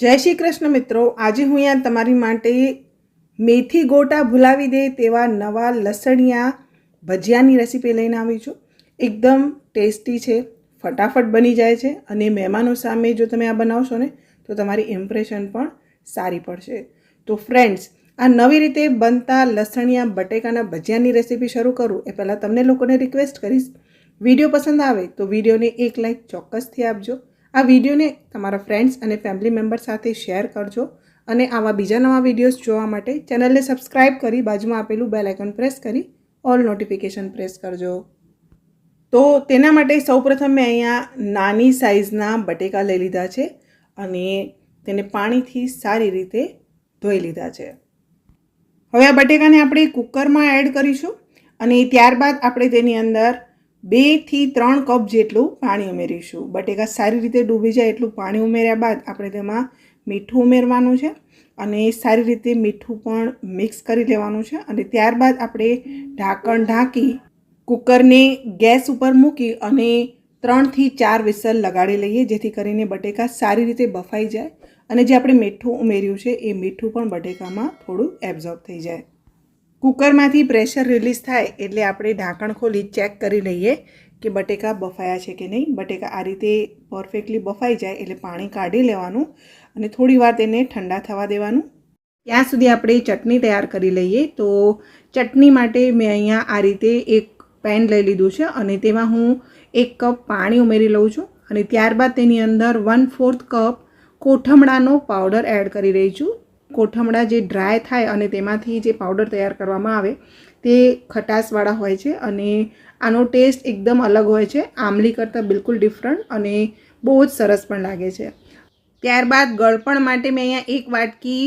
જય શ્રી કૃષ્ણ મિત્રો, આજે હું અહીંયા તમારી માટે મેથી ગોટા ભૂલાવી દે તેવા નવા લસણિયા ભજીયાની રેસીપી લઈને આવી છું. એકદમ ટેસ્ટી છે, ફટાફટ બની જાય છે અને મહેમાનો સામે જો તમે આ બનાવશો ને, તો તમારી ઇમ્પ્રેશન પણ સારી પડશે. તો ફ્રેન્ડ્સ આ નવી રીતે બનતા લસણિયા બટેકાના ભજીયાની રેસીપી શરૂ કરું એ પહેલાં તમને લોકોને રિક્વેસ્ટ કરીશ. વીડિયો પસંદ આવે તો વિડીયોને એક લાઈક ચોક્કસથી આપજો. આ વિડીયોને તમારા ફ્રેન્ડ્સ અને ફેમિલી મેમ્બર સાથે શેર કરજો અને આવા બીજા નવા વિડીયોઝ જોવા માટે ચેનલને સબસ્ક્રાઇબ કરી બાજુમાં આપેલું બેલ આઇકન પ્રેસ કરી ઓલ નોટિફિકેશન પ્રેસ કરજો. તો તેના માટે સૌપ્રથમ મેં અહીંયા નાની સાઇઝના બટેકા લઈ લીધા છે અને તેને પાણીથી સારી રીતે ધોઈ લીધા છે. હવે આ બટેકાને આપણે કુકરમાં એડ કરીશું અને ત્યારબાદ આપણે તેની અંદર બેથી ત્રણ કપ જેટલું પાણી ઉમેરીશું. બટેકા સારી રીતે ડૂબી જાય એટલું પાણી ઉમેર્યા બાદ આપણે તેમાં મીઠું ઉમેરવાનું છે અને સારી રીતે મીઠું પણ મિક્સ કરી લેવાનું છે અને ત્યારબાદ આપણે ઢાંકણ ઢાંકી કુકરને ગેસ ઉપર મૂકી અને ત્રણથી ચાર વિસલ લગાડી લઈએ, જેથી કરીને બટેકા સારી રીતે બફાઈ જાય અને જે આપણે મીઠું ઉમેર્યું છે એ મીઠું પણ બટેકામાં થોડું એબ્ઝોર્બ થઈ જાય. કુકરમાંથી પ્રેશર રિલીઝ થાય એટલે આપણે ઢાંકણ ખોલી ચેક કરી લઈએ કે બટેકા બફાયા છે કે નહીં. બટેકા આ રીતે પરફેક્ટલી બફાઈ જાય એટલે પાણી કાઢી લેવાનું અને થોડી વાર તેને ઠંડા થવા દેવાનું. ત્યાં સુધી આપણે ચટણી તૈયાર કરી લઈએ. તો ચટણી માટે મેં અહીંયા આ રીતે એક પેન લઈ લીધું છે અને તેમાં હું એક કપ પાણી ઉમેરી લઉં છું અને ત્યારબાદ તેની અંદર વન ફોર્થ કપ કોઠમડાનો પાવડર એડ કરી રહી છું. કોઠમડા જે ડ્રાય થાય અને તેમાંથી જે પાવડર તૈયાર કરવામાં આવે, તે ખટાશવાળા હોય છે અને આનો ટેસ્ટ એકદમ અલગ હોય છે. આમલી કરતાં બિલકુલ ડિફરન્ટ અને બહુ જ સરસ પણ લાગે છે. ત્યારબાદ ગળપણ માટે મેં અહીંયા એક વાટકી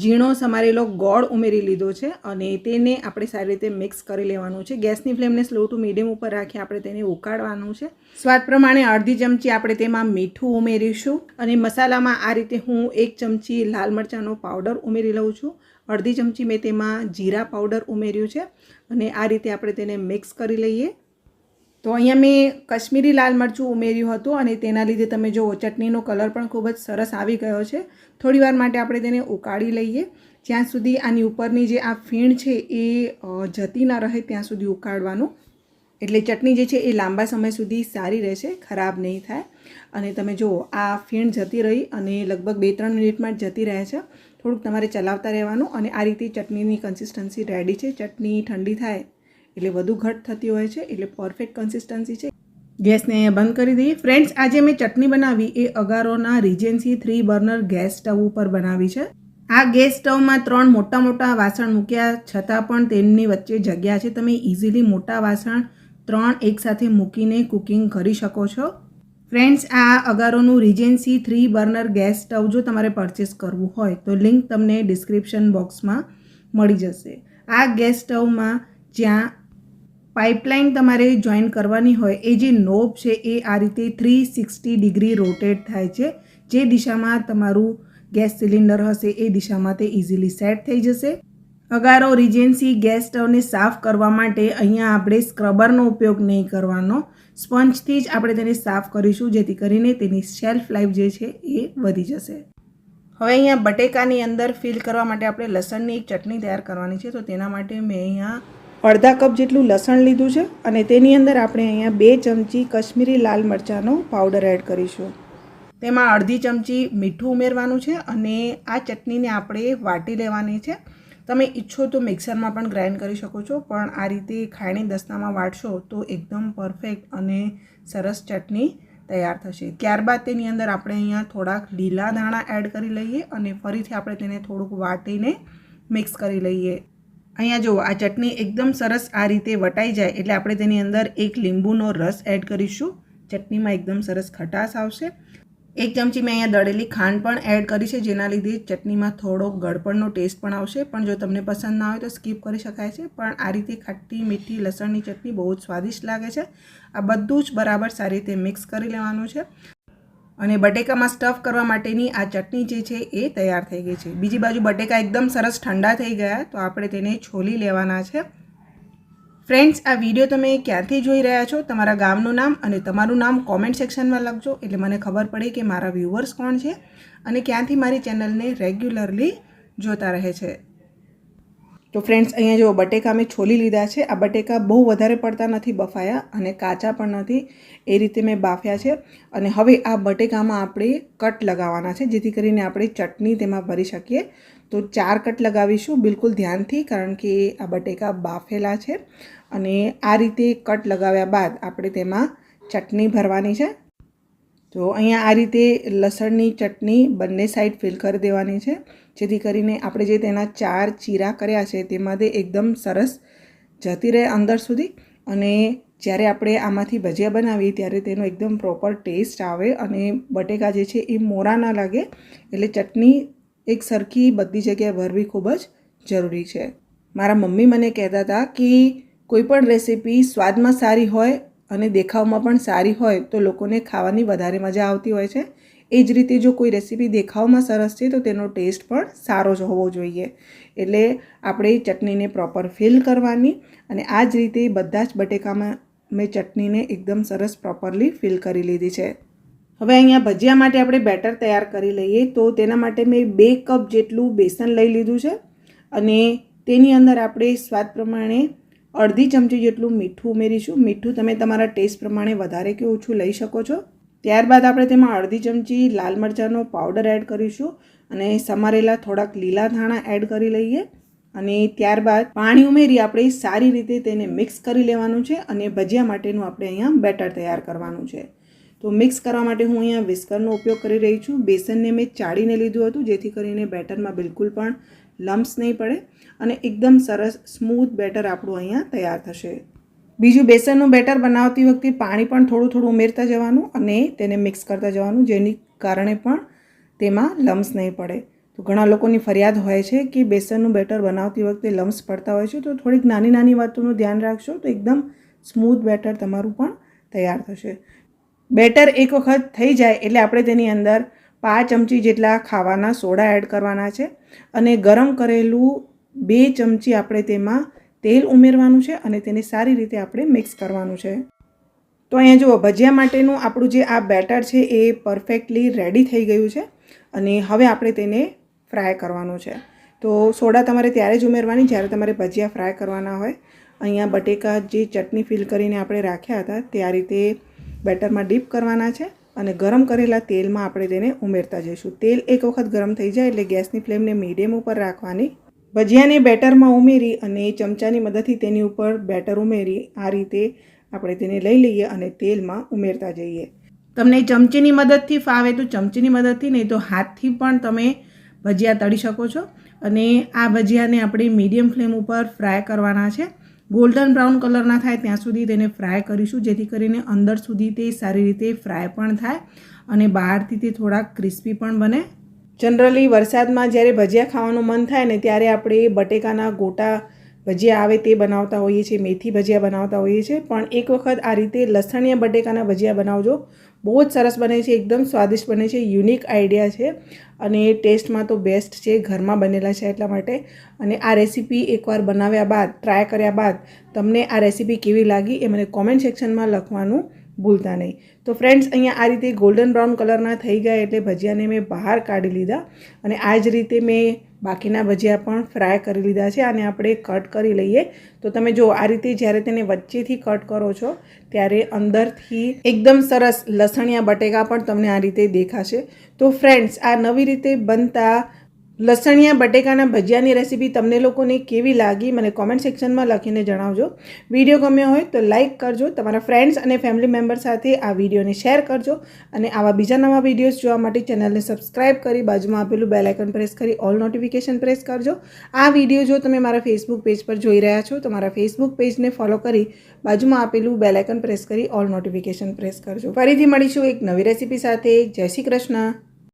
ઝીણો સમારેલો ગોળ ઉમેરી લીધો છે અને તેને આપણે સારી રીતે મિક્સ કરી લેવાનું છે. ગેસની ફ્લેમને સ્લો ટુ મીડિયમ ઉપર રાખી આપણે તેને ઉકાળવાનું છે. સ્વાદ પ્રમાણે અડધી ચમચી આપણે તેમાં મીઠું ઉમેરીશું અને મસાલામાં આ રીતે હું એક ચમચી લાલ મરચાંનો પાવડર ઉમેરી લઉં છું. અડધી ચમચી મેં તેમાં જીરા પાવડર ઉમેર્યું છે અને આ રીતે આપણે તેને મિક્સ કરી લઈએ. તો અહીંયા મેં કશ્મીરી લાલ મરચું ઉમેર્યું હતું અને તેના લીધે તમે જુઓ, ચટણીનો કલર પણ ખૂબ જ સરસ આવી ગયો છે. થોડી વાર માટે આપણે તેને ઉકાળી લઈએ. જ્યાં સુધી આની ઉપરની જે આ ફીણ છે એ જતી ના રહે ત્યાં સુધી ઉકાળવાનું. એટલે ચટણી જે છે એ લાંબા સમય સુધી સારી રહેશે, ખરાબ નહીં થાય. અને તમે જુઓ, આ ફીણ જતી રહી અને લગભગ બે ત્રણ મિનિટમાં જ જતી રહે છે. થોડુંક તમારે ચલાવતા રહેવાનું અને આ રીતે ચટણીની કન્સિસ્ટન્સી રેડી છે. ચટણી ઠંડી થાય એટલે વધુ ઘટ થતી હોય છે, એટલે પરફેક્ટ કન્સિસ્ટન્સી છે. ગેસને અહીંયા બંધ કરી દઈએ. ફ્રેન્ડ્સ આજે મેં ચટણી બનાવી. એ અગારોના regency three burner gas stove ઉપર બનાવી છે. આ ગેસ સ્ટવમાં ત્રણ મોટા મોટા વાસણ મૂક્યા. છતાં પણ તેમની વચ્ચે જગ્યા છે. તમે ઇઝીલી મોટા વાસણ ત્રણ એકસાથે મૂકીને કુકિંગ કરી શકો છો. ફ્રેન્ડ્સ આ અગારોનું regency three burner gas stove જો તમારે પરચેસ કરવું હોય, તો લિંક તમને ડિસ્ક્રિપ્શન બોક્સમાં મળી જશે. આ ગેસ સ્ટવમાં જ્યાં પાઇપલાઇન તમારે જોઈન કરવાની હોય, એ જે નોબ છે, એ આ રીતે થ્રી સિક્સટી ડિગ્રી રોટેટ થાય છે. જે દિશામાં તમારું ગેસ સિલિન્ડર હશે, એ દિશામાં તે ઇઝીલી સેટ થઈ જશે. અગારો રિજેન્સી ગેસ સ્ટવને સાફ કરવા માટે અહીંયા આપણે સ્ક્રબરનો ઉપયોગ નહીં કરવાનો. સ્પંજથી જ આપણે તેને સાફ કરીશું, જેથી કરીને તેની શેલ્ફ લાઈફ જે છે, એ વધી જશે. હવે અહીંયા બટેકાની અંદર ફિલ કરવા માટે આપણે લસણની એક ચટણી તૈયાર કરવાની છે, તો તેના માટે મેં અહીંયા અડધા કપ જેટલું લસણ લીધું છે અને તેની અંદર આપણે અહીંયા બે ચમચી કશ્મીરી લાલ મરચાંનો પાવડર એડ કરીશું. તેમાં અડધી ચમચી મીઠું ઉમેરવાનું છે અને આ ચટણીને આપણે વાટી લેવાની છે. તમે ઈચ્છો તો મિક્સરમાં પણ ગ્રાઇન્ડ કરી શકો છો, પણ આ રીતે ખાયણી દસ્તામાં વાટશો તો એકદમ પરફેક્ટ અને સરસ ચટણી તૈયાર થશે. ત્યારબાદ તેની અંદર આપણે અહીંયા થોડાક લીલા દાણા એડ કરી લઈએ અને ફરીથી આપણે તેને થોડુંક વાટીને મિક્સ કરી લઈએ. અહીંયા જુઓ, આ ચટણી એકદમ સરસ આ રીતે વટાઈ જાય એટલે આપણે તેની અંદર એક લીંબુનો રસ એડ કરીશું. ચટણીમાં એકદમ સરસ ખટાશ આવશે. એક ચમચી મેં અહીંયા દળેલી ખાંડ પણ એડ કરી છે, જેના લીધે ચટણીમાં થોડો ગળપણનો ટેસ્ટ પણ આવશે. પણ જો તમને પસંદ ના હોય તો સ્કીપ કરી શકાય છે. પણ આ રીતે ખાટી મીઠી લસણની ચટણી બહુ જ સ્વાદિષ્ટ લાગે છે. આ બધું જ બરાબર સારી રીતે મિક્સ કરી લેવાનું છે. અને બટેકામાં સ્ટફ કરવા માટેની આ ચટણી જે છે એ તૈયાર થઈ ગઈ છે. બીજી બાજુ બટેકા એકદમ સરસ ઠંડા થઈ ગયા, તો આપણે તેને છોલી લેવાના છે. ફ્રેન્ડ્સ આ વીડિયો તમે ક્યાંથી જોઈ રહ્યા છો? તમારા ગામનું નામ અને તમારું નામ કોમેન્ટ સેક્શનમાં લખજો, એટલે મને ખબર પડે કે મારા વ્યૂવર્સ કોણ છે અને ક્યાંથી મારી ચેનલને રેગ્યુલરલી જોતા રહે છે. તો ફ્રેન્ડ્સ અહીંયા જો બટેકા મેં છોલી લીધા છે, આ બટેકા બહુ વધારે પડતા નથી બફાયા અને કાચા પણ નથી, એ રીતે મેં બાફ્યા છે. અને હવે આ બટેકામાં આપણે કટ લગાવવાના છે, જેથી કરીને આપણે ચટણી તેમાં ભરી શકીએ. તો ચાર કટ લગાવીશું, બિલકુલ ધ્યાનથી, કારણ કે આ બટેકા બાફેલા છે. અને આ રીતે કટ લગાવ્યા બાદ આપણે તેમાં ચટણી ભરવાની છે. તો અહીંયા આ રીતે લસણની ચટણી બંને સાઈડ ફિલ કરી દેવાની છે. જેથી કરીને આપણે જે તેના ચાર ચીરા કર્યા છે તેમાંથી એકદમ સરસ જતી રહે અંદર સુધી. અને જ્યારે આપણે આમાંથી ભજીયા બનાવીએ, ત્યારે તેનો એકદમ પ્રોપર ટેસ્ટ આવે અને બટેકા જે છે એ મોરા ના લાગે. એટલે ચટણી એક સરખી બધી જગ્યાએ ભરવી ખૂબ જ જરૂરી છે. મારા મમ્મી મને કહેતા હતા કે કોઈ પણ રેસીપી સ્વાદમાં સારી હોય અને દેખાવમાં પણ સારી હોય તો લોકોને ખાવાની વધારે મજા આવતી હોય છે. એ જ રીતે જો કોઈ રેસીપી દેખાવમાં સરસ છે તો તેનો ટેસ્ટ પણ સારો જ હોવો જોઈએ. એટલે આપણે ચટણીને પ્રોપર ફિલ કરવાની અને આ જ રીતે બધા જ બટેકામાં મેં ચટણીને એકદમ સરસ પ્રોપરલી ફિલ કરી લીધી છે. હવે અહીંયા ભજીયા માટે આપણે બેટર તૈયાર કરી લઈએ તો તેના માટે મેં બે કપ જેટલું બેસન લઈ લીધું છે અને તેની અંદર આપણે સ્વાદ પ્રમાણે અડધી ચમચી જેટલું મીઠું ઉમેરીશું. મીઠું તમે તમારા ટેસ્ટ પ્રમાણે વધારે કે ઓછું લઈ શકો છો. ત્યારબાદ આપણે તેમાં અડધી ચમચી લાલ મરચાંનો પાવડર એડ કરીશું અને સમારેલા થોડાક લીલા ધાણા એડ કરી લઈએ. અને ત્યારબાદ પાણી ઉમેરી આપણે સારી રીતે તેને મિક્સ કરી લેવાનું છે અને ભજીયા માટેનું આપણે અહીંયા બેટર તૈયાર કરવાનું છે. તો મિક્સ કરવા માટે હું અહીંયા વિસ્કરનો ઉપયોગ કરી રહી છું. બેસનને મેં ચાળીને લીધું હતું, જેથી કરીને બેટરમાં બિલકુલ પણ લમ્સ નહીં પડે. અને એકદમ સરસ સ્મૂથ બેટર આપણું અહીંયા તૈયાર થશે. બીજું બેસનનું બેટર બનાવતી વખતે પાણી પણ થોડું થોડું ઉમેરતા જવાનું અને તેને મિક્સ કરતા જવાનું, જેની કારણે પણ તેમાં લમ્સ નહીં પડે. તો ઘણા લોકોની ફરિયાદ હોય છે કે બેસનનું બેટર બનાવતી વખતે લમ્સ પડતા હોય છે, તો થોડીક નાની નાની વાતોનું ધ્યાન રાખશો તો એકદમ સ્મૂથ બેટર તમારું પણ તૈયાર થશે. બેટર એક વખત થઈ જાય એટલે આપણે તેની અંદર પાંચ ચમચી જેટલા ખાવાના સોડા એડ કરવાના છે અને ગરમ કરેલું બે ચમચી આપણે તેમાં તેલ ઉમેરવાનું છે અને તેને સારી રીતે આપણે મિક્સ કરવાનું છે. તો અહીંયા જુઓ, ભજીયા માટેનું આપણું જે આ બેટર છે એ પરફેક્ટલી રેડી થઈ ગયું છે અને હવે આપણે તેને ફ્રાય કરવાનું છે. તો સોડા તમારે ત્યારે જ ઉમેરવાની જ્યારે તમારે ભજીયા ફ્રાય કરવાના હોય. અહીંયા બટેકા જે ચટણી ફિલ કરીને આપણે રાખ્યા હતા તે રીતે બેટરમાં ડીપ કરવાના છે અને ગરમ કરેલા તેલમાં આપણે તેને ઉમેરતા જઈશું. તેલ એક વખત ગરમ થઈ જાય એટલે ગેસની ફ્લેમને મીડિયમ ઉપર રાખવાની ભજીયાને બેટરમાં ઉમેરી અને ચમચાની મદદથી તેની ઉપર બેટર ઉમેરી, આ રીતે આપણે તેને લઈ લઈએ અને તેલમાં ઉમેરતા જઈએ. તમને ચમચીની મદદથી ફાવે તો ચમચીની મદદથી, નહીં તો હાથથી પણ તમે ભજીયા તળી શકો છો. અને આ ભજીયાને આપણે મીડિયમ ફ્લેમ ઉપર ફ્રાય કરવાના છે. ગોલ્ડન બ્રાઉન કલરના થાય ત્યાં સુધી તેને ફ્રાય કરીશું, જેથી કરીને અંદર સુધી તે સારી રીતે ફ્રાય પણ થાય અને બહારથી તે થોડાક ક્રિસ્પી પણ બને. જનરલી વરસાદમાં જ્યારે ભજીયા ખાવાનું મન થાય ને ત્યારે આપણે બટેકાના ગોટા ભજીયા આવે તે બનાવતા હોઈએ છીએ, મેથી ભજીયા બનાવતા હોઈએ છીએ. પણ એક વખત આ રીતે લસણીયા બટેકાના ભજીયા બનાવજો. બહુ જ સરસ બને છે, એકદમ સ્વાદિષ્ટ બને છે, યુનિક આઈડિયા છે અને ટેસ્ટમાં તો બેસ્ટ છે, ઘરમાં બનેલા છે એટલા માટે. અને આ રેસીપી એકવાર બનાવ્યા બાદ, ટ્રાય કર્યા બાદ તમને આ રેસીપી કેવી લાગી એ મને કોમેન્ટ સેક્શનમાં લખવાનું ભૂલતા નહીં. તો ફ્રેન્ડ્સ અહીંયા આ રીતે ગોલ્ડન બ્રાઉન કલરના થઈ ગયા એટલે ભજીયાને મેં બહાર કાઢી લીધા અને આ જ રીતે મેં બાકીના ભજીયા પણ ફ્રાય કરી લીધા છે. અને આપણે કટ કરી લઈએ. તો તમે જો, આ રીતે જ્યારે તેને વચ્ચેથી કટ કરો છો, ત્યારે અંદરથી એકદમ સરસ લસણિયા બટેકા પણ તમને આ રીતે દેખાશે. તો ફ્રેન્ડ્સ આ નવી રીતે બનતા લસણિયા બટેકાના ભજીયાની રેસીપી તમને લોકોને કેવી લાગી મને કોમેન્ટ સેક્શનમાં લખીને જણાવજો. વીડિયો ગમ્યો હોય તો લાઇક કરજો, તમારા ફ્રેન્ડ્સ અને ફેમિલી મેમ્બર સાથે આ વિડીયોને શેર કરજો અને આવા બીજા નવા વિડીયોઝ જોવા માટે ચેનલને સબસ્ક્રાઇબ કરી બાજુમાં આપેલું બેલાઇકન પ્રેસ કરી ઓલ નોટિફિકેશન પ્રેસ કરજો. આ વીડિયો જો તમે મારા ફેસબુક પેજ પર જોઈ રહ્યા છો, તો મારા ફેસબુક પેજને ફોલો કરી બાજુમાં આપેલું બેલાઇકન પ્રેસ કરી ઓલ નોટિફિકેશન પ્રેસ કરજો. ફરીથી મળીશું એક નવી રેસીપી સાથે. જય શ્રી કૃષ્ણ.